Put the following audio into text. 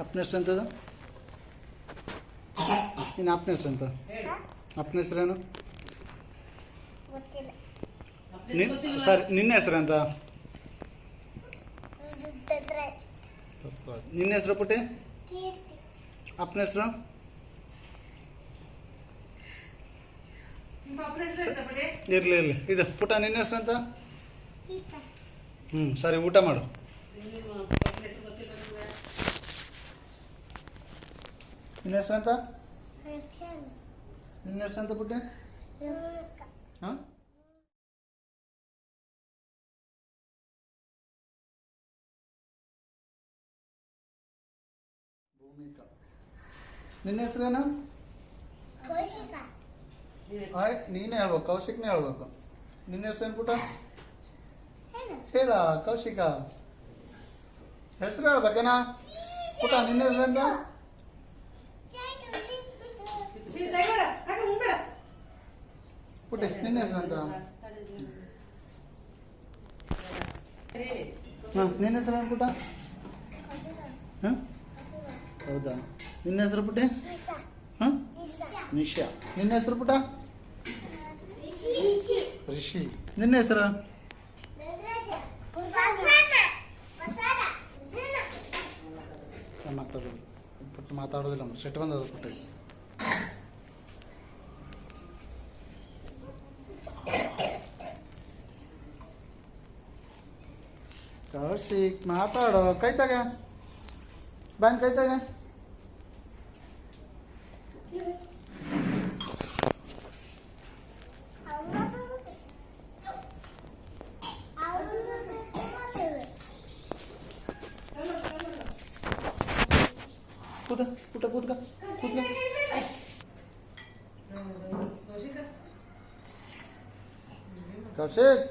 ಅಪ್ಪನ ಹೆಸರು ಎಂತದು? ಇನ್ನು ಅಪ್ಪನ ಹೆಸರು ಅಂತ ಅಪ್ಪನ ಹೆಸರೇನು ನಿನ್ ಸರಿ ನಿನ್ನ ಹೆಸರು ಅಂತ ನಿನ್ನ ಹೆಸರು ಪುಟ್ಟಿ? ಅಪ್ನ ಅಪ್ಪನ ಹೆಸರು ಇರಲಿ ಇರಲಿ. ಇದು ಪುಟ ನಿನ್ನ ಹೆಸರು ಅಂತ ಹ್ಞೂ ಸರಿ ಊಟ ಮಾಡು. ನಿನ್ನ ಹೆಸರು ಅಂತ ನಿನ್ನ ಹೆಸರು ಅಂತ ಪುಟ್ಟೆ? ಹಾಂ? ಭೂಮಿಕಾ. ನಿನ್ನ ಹೆಸರೇನು ಆಯ್ ನೀನೇ ಹೇಳ್ಬೇಕು ಕೌಶಿಕ್ನೇ ಹೇಳ್ಬೇಕು. ನಿನ್ನ ಹೆಸರೇನು ಪುಟ ಹೇಳ ಕೌಶಿಕ. ಹೆಸರು ಹೇಳ್ಬೇಕೇನಾ ಪುಟ ನಿನ್ನ ಹೆಸರೆಂತ ಪುಟ್ಟಿ, ನಿನ್ನ ಹೆಸರೆಂತ ಹಾಂ, ನಿನ್ನ ಹೆಸರು ಪುಟ ಹಾಂ? ಹೌದಾ? ನಿನ್ನ ಹೆಸರು ಪುಟ್ಟೆ? ಹಾಂ? ನಿಶಾ. ನಿನ್ನ ಹೆಸರು ಪುಟ ಋಷಿ ನಿನ್ನ ಹೆಸರು? ಮಕ್ಕಳು. ಪುಟ್ಟು ಮಾತಾಡೋದಿಲ್ಲ ಸೆಟ್ ಬಂದದ ಪುಟ್ಟಿ. ಕೌಶಿಕ್ ಮಾತಾಡೋ ಕೈ ತಗ ಬಂದ್ ಕೈ ತಗ ಕೂತ ಪುಟ್ಟ ಕೂತ್ಕ ಕೂತ್ಕ ಕೌಶಿಕ್